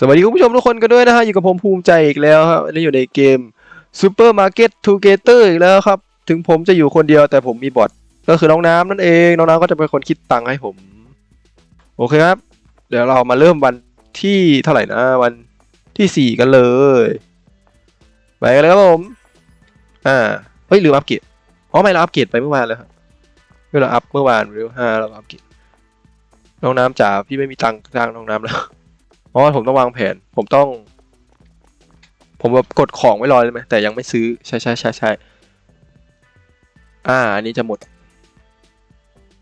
สวัสดีคุณผู้ชมทุกคนกันด้วยนะฮะ อยู่กับผมภูมิใจอีกแล้วครับอันนี้อยู่ในเกม Super Market Together อีกแล้วครับ ถึงผมจะอยู่คนเดียวแต่ผมมีบอทก็คือน้องน้ำนั่นเอง น้องน้ำก็จะเป็นคนคิดตังค์ให้ผม โอเคครับ เดี๋ยวเรามาเริ่มวันที่เท่าไหร่นะ วันที่สี่กันเลย ไปกันเลยครับผม อ่า เฮ้ยลืมอัปเกรดอ๋อไม่เราอัปเกรดไปเมื่อวานแล้วครับเมื่อเราอัพเมื่อวานเร็วห้าเราอัปเกรดน้องน้ำจ๋าพี่ไม่มีตังค์จ้างน้องน้ำแล้ว เพราะว่าผมต้องวางแผน ผมต้อง ผมแบบกดของไว้รอเลยไหมแต่ยังไม่ซื้อใช่ใช่ใช่ใช่อ่า อันนี้จะหมด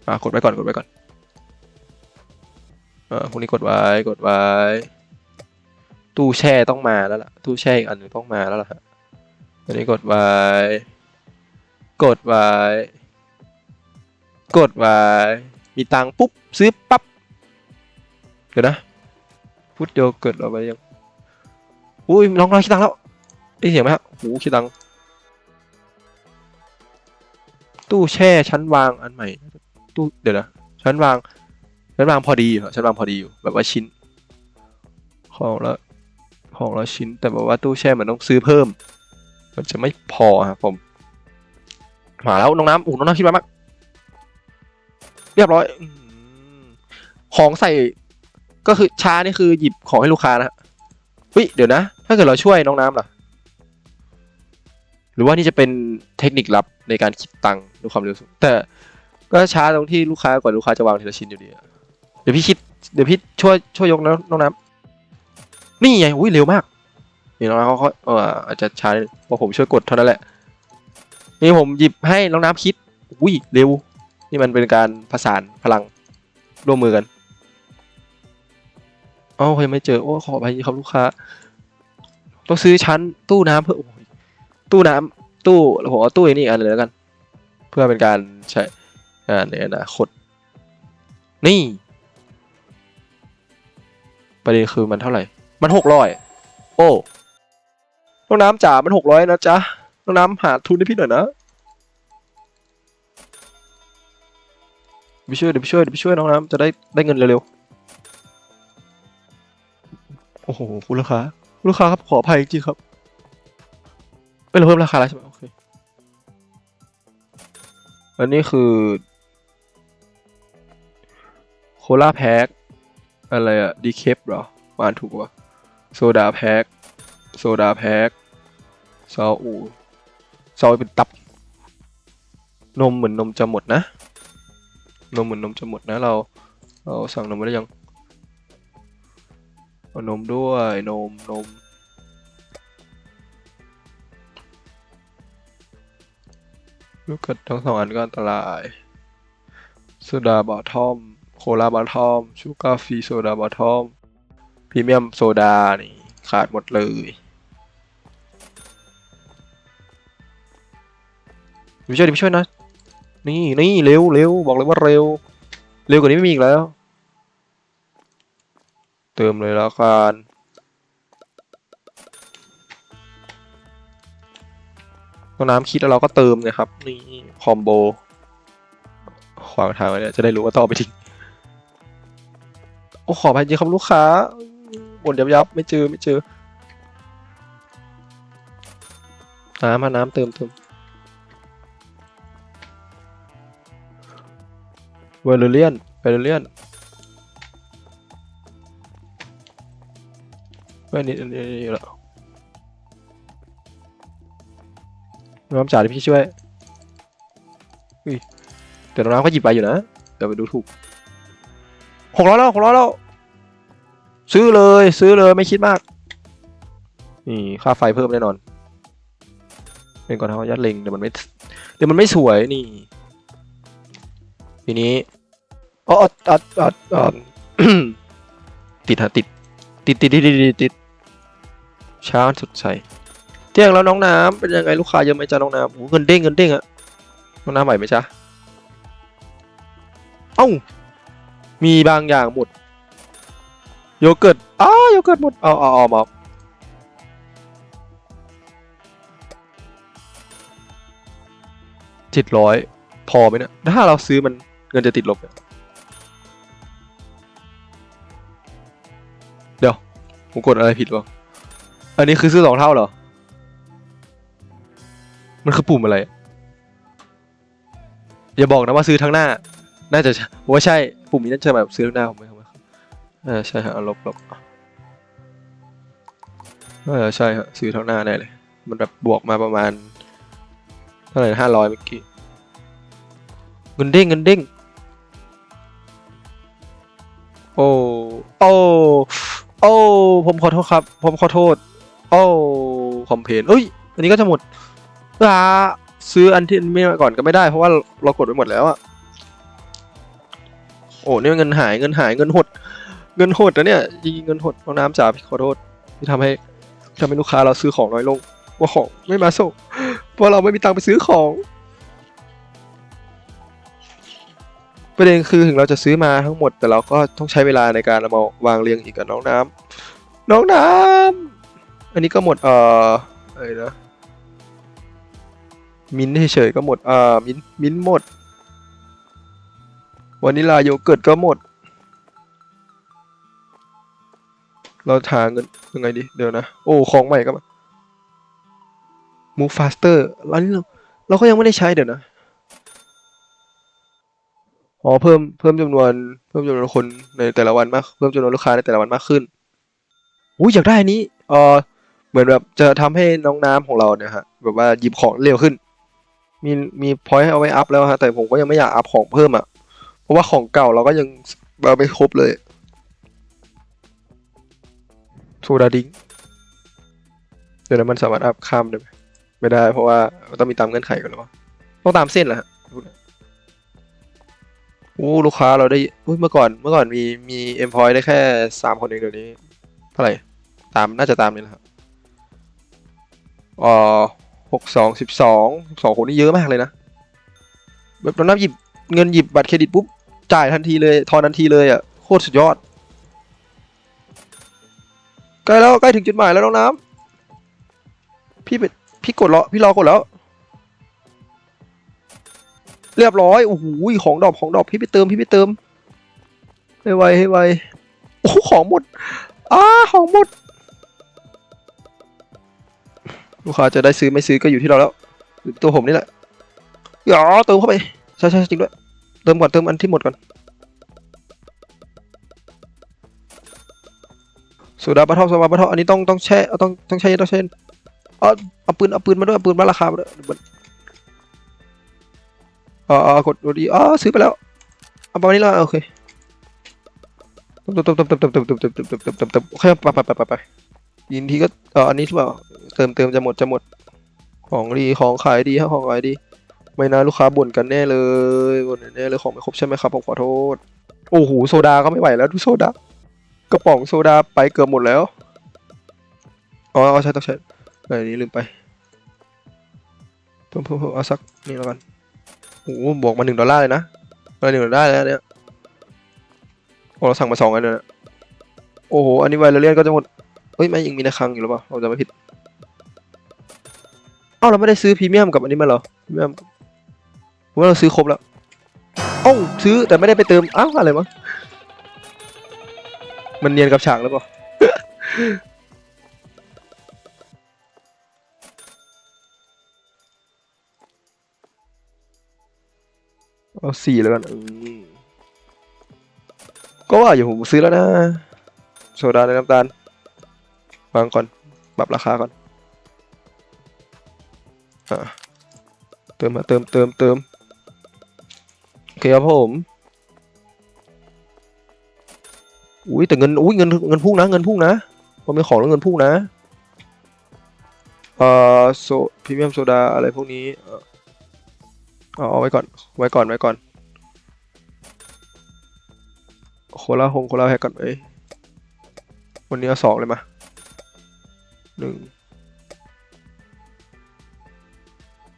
อ่ากดไว้ก่อนกดไว้ก่อนอ่าพวกนี้กดไว้กดไว้ ตู้แช่ต้องมาแล้วล่ะ ตู้แช่อีกอันหนึงต้องมาแล้วล่ะอันนี้กดไว้ กดไว้ กดไว้ มีตังค์ปุ๊บซื้อปั๊บเดี๋ยวนะ พุทธโยเกิร์ตเราไปยังอุ้ยน้องน้อยคิดตังแล้วได้เสียงไหมฮะโหคิดตังตู้แช่ชั้นวางอันใหม่ ตู้เดี๋ยวนะชั้นวางชั้นวางพอดีอยู่ครับชั้นวางพอดีอยู่แบบว่าชิ้น ของละของละชิ้น แต่แบบว่าตู้แช่มันต้องซื้อเพิ่ม มันจะไม่พอครับผมมาแล้วน้องน้ำโอ้น้องน้ำคิดมามากเรียบร้อยของใส่ ก็คือช้านี่คือหยิบของให้ลูกค้านะฮะเฮ้ยเดี๋ยวนะ ถ้าเกิดเราช่วยน้องน้ำล่ะ หรือว่านี่จะเป็นเทคนิคลับในการคิดตังค์ด้วยความเร็วสูงแต่ก็ช้าตรงที่ลูกค้ากว่าลูกค้าจะวางทีละชิ้นอยู่ดีเดี๋ยวพี่คิดเดี๋ยวพี่ช่วยช่วยยกน้องน้ำนี่ไงอุ้ยเร็วมากนี่น้องน้ำเขาเขาเอออาจจะช้าเพราะผมช่วยกดเท่านั้นแหละนี่ผมหยิบให้น้องน้ำคิดอุ้ยเร็ว นี่มันเป็นการผสานพลังร่วมมือกัน อ๋อยังไม่เจอ โอ้ ขออภัยครับลูกค้า ต้องซื้อชั้นตู้น้ำเพื่อโอ้ยตู้น้ำตู้ผมเอาตู้ไอ้นี่อีกอันเลยแล้วกัน เพื่อเป็นการใช้งานในอนาคต นี่ ประเด็นคือมันเท่าไหร่ มันหกร้อย โอ้น้องน้ำจ๋า มันหกร้อยนะจ๊ะน้องน้ำหาทุนให้พี่หน่อยนะไปช่วยเดี๋ยวไปช่วยเดี๋ยวไปช่วยน้องน้ำจะได้ได้เงินเร็วๆ โอ้โหคุณลูกค้าคุณลูกค้าครับขออภัยจริงครับเอ้ยเราเพิ่มราคาแล้วใช่ไหมโอเคอันนี้คือ โคลาแพ็กอะไรอะดีเคปเหรอมาอ่านถูกปะโซดาแพ็กโซดาแพ็กซออูซอยเป็นตับ นมเหมือนนมจะหมดนะ นมเหมือนนมจะหมดนะเรา เราสั่งนมมาได้ยัง นมด้วยนมนมลูกกระทั้งสองอันก็อันตรายโซดาบอททอม โคลาบอททอม ชูการ์ฟรีโซดาบอททอมพรีเมียมโซดานี่ ขาดหมดเลยไปช่วยดิไปช่วยนะ นี่นี่เร็วเร็วบอกเลยว่าเร็ว เร็วกว่านี้ไม่มีอีกแล้ว เติมเลยแล้วกันก็น้ำคิดแล้วเราก็เติมนะครับ นี่คอมโบขวางทางไว้เนี่ยจะได้รู้ว่าต้อไปทิ้งโอ้ขอไปจริงครับลูกค้าบ่นยับยับไม่เจอไม่เจอน้ำมาน้ำเติมเติมเวลเลียนเวลเลียน ไม่นี่นี่นี่แล้วน้ำจ่าที่พี่ช่วยอุ้ยแต่น้องน้ำก็หยิบไปอยู่นะเดี๋ยวไปดูถูกหกร้อยแล้วหกร้อยแล้วซื้อเลยซื้อเลยไม่คิดมากนี่ค่าไฟเพิ่มแน่นอน เป็นก่อนทำยัดเล็งเดี๋ยวมันไม่เดี๋ยวมันไม่สวยนี่ ทีนี้อ๋ออ๋ออ๋ออ๋ออ๋อติดฮะติด ติดติดติดติดติดเช้าสดใสเที่ยงแล้วน้องน้ำเป็นยังไงลูกค้าเยอะไหมจ๊ะน้องน้ำโอ้เงินเด้งเงินเด้งอะน้องน้ำไหวไหมจ๊ะเอ้ามีบางอย่างหมดโยเกิร์ตอ้าโยเกิร์ตหมดเอาเอาเอามาเจ็ดร้อยพอไหมเนี่ยถ้าเราซื้อมันเงินจะติดลบเนี่ย ผมกดอะไรผิดวะอันนี้คือซื้อสองเท่าเหรอ มันคือปุ่มอะไร อย่าบอกนะว่าซื้อทั้งหน้า น่าจะใช่ผมว่าใช่ ปุ่มนี้น่าจะแบบซื้อทั้งหน้าผมไหมครับเออใช่ฮะลบลบเออใช่ฮะซื้อทั้งหน้าได้เลย มันแบบบวกมาประมาณเท่าไหร่ห้าร้อยเมื่อกี้ เงินเด้งเงินเด้งโอ้ โอ้ อ้ผมขอโทษครับ ผมขอโทษ โอ้คอมเพนเอ้ยอันนี้ก็จะหมดอ่าซื้ออันที่ไม่ก่อนก็ไม่ได้เพราะว่าเรากดไปหมดแล้วอะโอ้นี่เงินหายเงินหายเงินหด เงินหดนะเนี่ยจริงเงินหดน้องน้ำจ๋าขอโทษที่ทำให้ทำให้ลูกค้าเราซื้อของน้อยลงว่าของไม่มาส่งเพราะเราไม่มีตังค์ไปซื้อของ ประเด็นคือถึงเราจะซื้อมาทั้งหมด แต่เราก็ต้องใช้เวลาในการเอามาวางเรียงอีกกับน้องน้ำน้องน้ำอันนี้ก็หมดเอ่ออะไรนะมิ้นเฉยๆก็หมดอ่อมิ้นมิ้นหมดวานิลาโยเกิร์ตก็หมด เราหาเงินยังไงดีเดี๋ยวนะ โอ้ของใหม่ก็มา move faster อันนี้เราเราก็ยังไม่ได้ใช้เดี๋ยวนะ อ๋อเพิ่มเพิ่มจำนวนเพิ่มจำนวนคนในแต่ละวันมากเพิ่มจำนวนลูกค้าในแต่ละวันมากขึ้นอุ้ยอยากได้อันนี้เออเหมือนแบบจะทำให้น้องน้ำของเราเนี่ยฮะแบบว่าหยิบของเร็วขึ้น มีมีพอยต์เอาไว้อัพแล้วฮะแต่ผมก็ยังไม่อยากอัพของเพิ่มอะเพราะว่าของเก่าเราก็ยังเราไม่ครบเลยโซดาดิงเดี๋ยวนะมันสามารถอัพข้ามได้ไหมไม่ได้เพราะว่าต้องมีตามเงื่อนไขก่อนหรอเล่าต้องตามเส้นเหรอฮะ อู้ลูกค้าเราได้อุ๊ยเมื่อก่อนเมื่อก่อนมีมีเอ็มพอยได้แค่สามคนเองเดี๋ยวนี้เท่าไหร่ตามน่าจะตามนี่แหละครับอ๋อหกสองสิบสองสองคนนี่เยอะมากเลยนะแบบเรานับหยิบเงินหยิบบัตรเครดิตปุ๊บจ่ายทันทีเลยทอนทันทีเลยอะโคตรสุดยอดใกล้แล้วใกล้ถึงจุดหมายแล้วน้องน้ำพี่เป็นพี่กดรอพี่รอกดแล้ว เรียบร้อยโอ้โหของดอกของดอกพี่ไปเติมพี่ไปเติมให้ไวให้ไวโอ้ของหมดอ้าของหมดลูกค้าจะได้ซื้อไม่ซื้อก็อยู่ที่เราแล้วตัวผมนี่แหละอย่าเติมเข้าไปใช่ใช่จริงด้วยเติมก่อนเติมอันที่หมดก่อนโซดาบัตทอปโซดาบัตทออันนี้ต้องต้องแช่ต้องต้องใช้ต้องใช้เอาเอาปืนเอาปืนมาด้วยเอาปืนมาราคามาด้วย อ่ากดดีอ๋อซื้อไปแล้วเอาประมาณนี้แล้วโอเคตึ๊บตึ๊บตบตบตบตบตบตบตบตบตบตบโอเคไปไปไปไปไปยินทีก็เอออันนี้ที่ว่าเติมเติมจะหมดจะหมด ของดีของขายดีครับของขายดี ไม่น่าลูกค้าบ่นกันแน่เลยบ่นแน่เลยของไม่ครบใช่ไหมครับผมขอโทษ โอ้โหโซดาก็ไม่ไหวแล้วดูโซดากระป๋องโซดาไปเกือบหมดแล้วอ๋อใช่ต้องใช้อันนี้ลืมไปเพิ่มเพิ่มเพิ่มเอาสักนี่แล้วกัน โอ้โหบวกมาหนึ่งดอลลาร์เลยนะมาหนึ่งดอลลาร์แล้วเนี่ยโอ้เราสั่งมาสองอันเลยนะโอ้โหอันนี้ไวเลเลียนก็จะหมดเฮ้ยไม่ยังมีในคลังอยู่หรือเปล่าเราจะไม่ผิดเอ้าเราไม่ได้ซื้อพรีเมียมกับอันนี้มาเหรอพรีเมียมผมว่าเราซื้อครบแล้วอ้าซื้อแต่ไม่ได้ไปเติมอ้าวอะไรวะมันเนียนกับฉากหรือเปล่า เอาสี่แล้วกันก็ว่าอยู่ผมซื้อแล้วนะ โซดาในน้ำตาลวางก่อนปรับราคาก่อนอเติมมาเติมเติมเติมโอเคครับผมอุ้ยแต่เงินอุ้ยเงินเงินพุ่งนะเงินพุ่งนะพอมีของแล้วเงินพุ่งนะเอ่อโซพรีเมียมโซดาอะไรพวกนี้ เอ่อเอาเอาไว้ก่อน ไว้ก่อน ไว้ก่อน โคลาโฮโคลาแฮกก่อนเอ้ย วันนี้เอาสองเลยมาหนึ่ง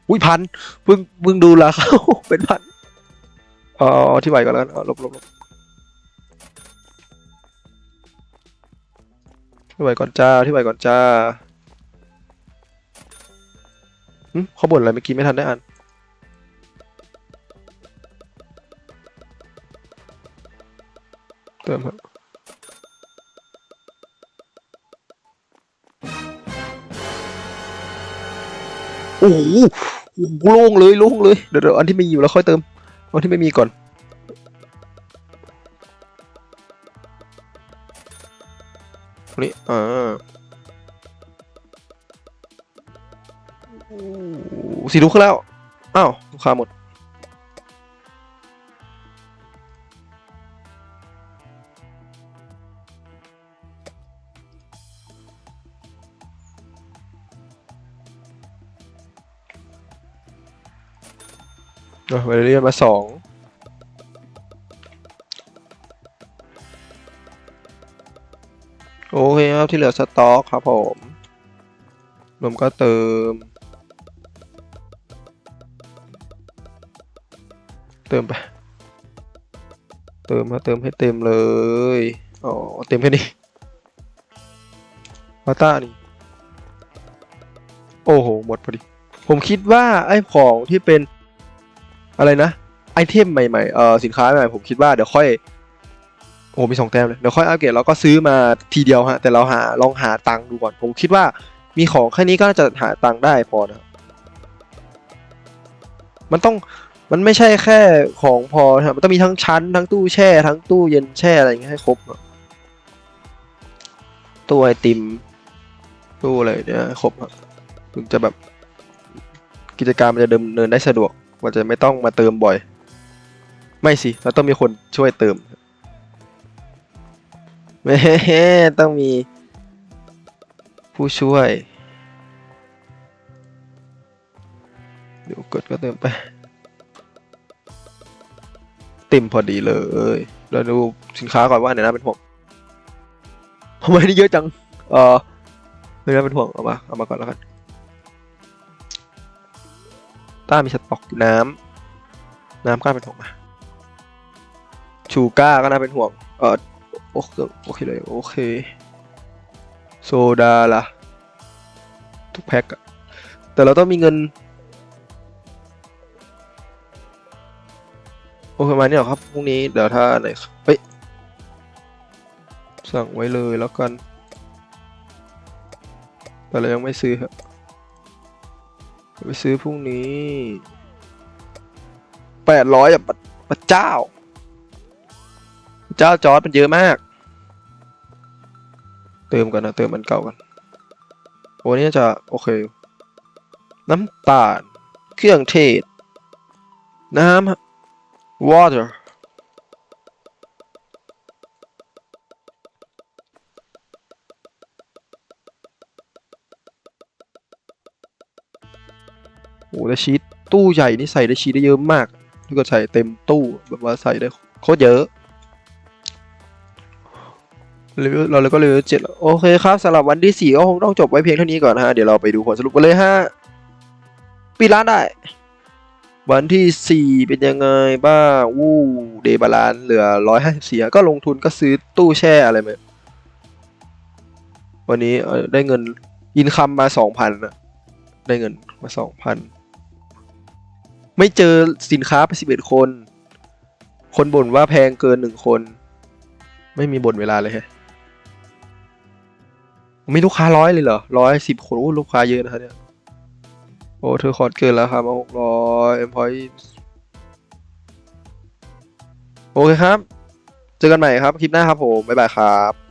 อุ้ยพันเพิ่งเพิ่งดูราคาเป็นพันเอาเอที่ไหวก่อนแล้วกันเอลบลบลบที่ไหวก่อนจ้า ที่ไหวก่อนจ้าเขาบ่นอะไรเมื่อกี้ไม่ทันได้อ่าน เติมโอ้โหโล่งเลยโล่งเลย เดี๋ยวอันที่ไมีอยู่แล้วค่อยเติมอันที่ไม่มีก่อนนี่อ่าสีลุกขึ้นแล้ว อ้าวลูกค้าหมด เออไปเรียนมาสองโอเคครับ ที่เหลือสต็อกครับผม รวมก็เติม เติมไป เติมมาเติมให้เต็มเลย อ๋อ เต็มแค่นี้มาต้านี่ โอ้โห หมดพอดี ผมคิดว่าไอ้ของที่เป็น อะไรนะไอเทมใหม่ๆเอ่อสินค้าใหม่ผมคิดว่าเดี๋ยวค่อยโอ้มีสองแต้มเลยเดี๋ยวค่อยอัปเกรดแล้วก็ซื้อมาทีเดียวฮะแต่เราหาลองหาตังค์ดูก่อนผมคิดว่ามีของแค่นี้ก็น่าจะหาตังค์ได้พอนะมันต้องมันไม่ใช่แค่ของพอนะครับมันต้องมีทั้งชั้นทั้งตู้แช่ทั้งตู้เย็นแช่อะไรอย่างเงี้ยให้ครบอะตู้ไอติมตู้อะไรเนี่ยครบถึงจะแบบกิจการมันจะดำเนินได้สะดวก มันจะไม่ต้องมาเติมบ่อย ไม่สิเราต้องมีคนช่วยเติมแม่ต้องมีผู้ช่วยเดี๋ยวกดก็เติมไปเต็มพอดีเลยเราดูสินค้าก่อนว่าไหนน่าเป็นห่วงทำไมนี่เยอะจัง เออไหนน่าเป็นห่วงเอามา เอามาก่อนแล้วกัน ต้ามีสต็อกน้ำน้ำก็น่าเป็นห่วงมาชูก้าก็น่าเป็นห่วง เออโอเคโอเคเลยโอเค โซดาล่ะ ทุกแพ็คอะแต่เราต้องมีเงิน โอเคมาเนี่ยครับพรุ่งนี้เดี๋ยวถ้าไหนเฮ้ยสั่งไว้เลยแล้วกัน แต่เรายังไม่ซื้อครับ ไปซื้อพรุ่งนี้แปดร้อยอะพระเจ้า เจ้าจอร์ดมันเยอะมาก เติมกันนะ เติมมันเก่ากันโอ้นี่จะ โอเค น้ำตาล เครื่องเทศ น้ำ water แล้วชีสตู้ใหญ่นี่ใส่ได้ชีสได้เยอะมากถ้าเกิดใส่เต็มตู้แบบว่าใส่ได้โคตรเยอะรีวิวเราเลยก็รีวิวเจ็ดแล้วโอเคครับสำหรับวันที่สี่ก็คงต้องจบไว้เพียงเท่านี้ก่อนนะฮะเดี๋ยวเราไปดูผลสรุปกันเลยฮะปิดร้านได้ วันที่สี่เป็นยังไงบ้างวู้เดบาลานเหลือร้อยห้าสิบสี่ก็ลงทุนก็ซื้อตู้แช่อะไรมาวันนี้ได้เงินอินคัมมาสองพันะได้เงินมาสองพัน ไม่เจอสินค้าไปสิบเอ็ดคน คนบ่นว่าแพงเกินหนึ่งคน ไม่มีบ่นเวลาเลยฮะมีลูกค้าร้อยเลยเหรอร้อยสิบคนโอ้ลูกค้าเยอะนะครับเนี่ยโอ้เธอคอร์ดเกินแล้วครับมาหกร้อยเอ็มพอยโอเคครับ เจอกันใหม่ครับ คลิปหน้าครับผม บ๊ายบายครับ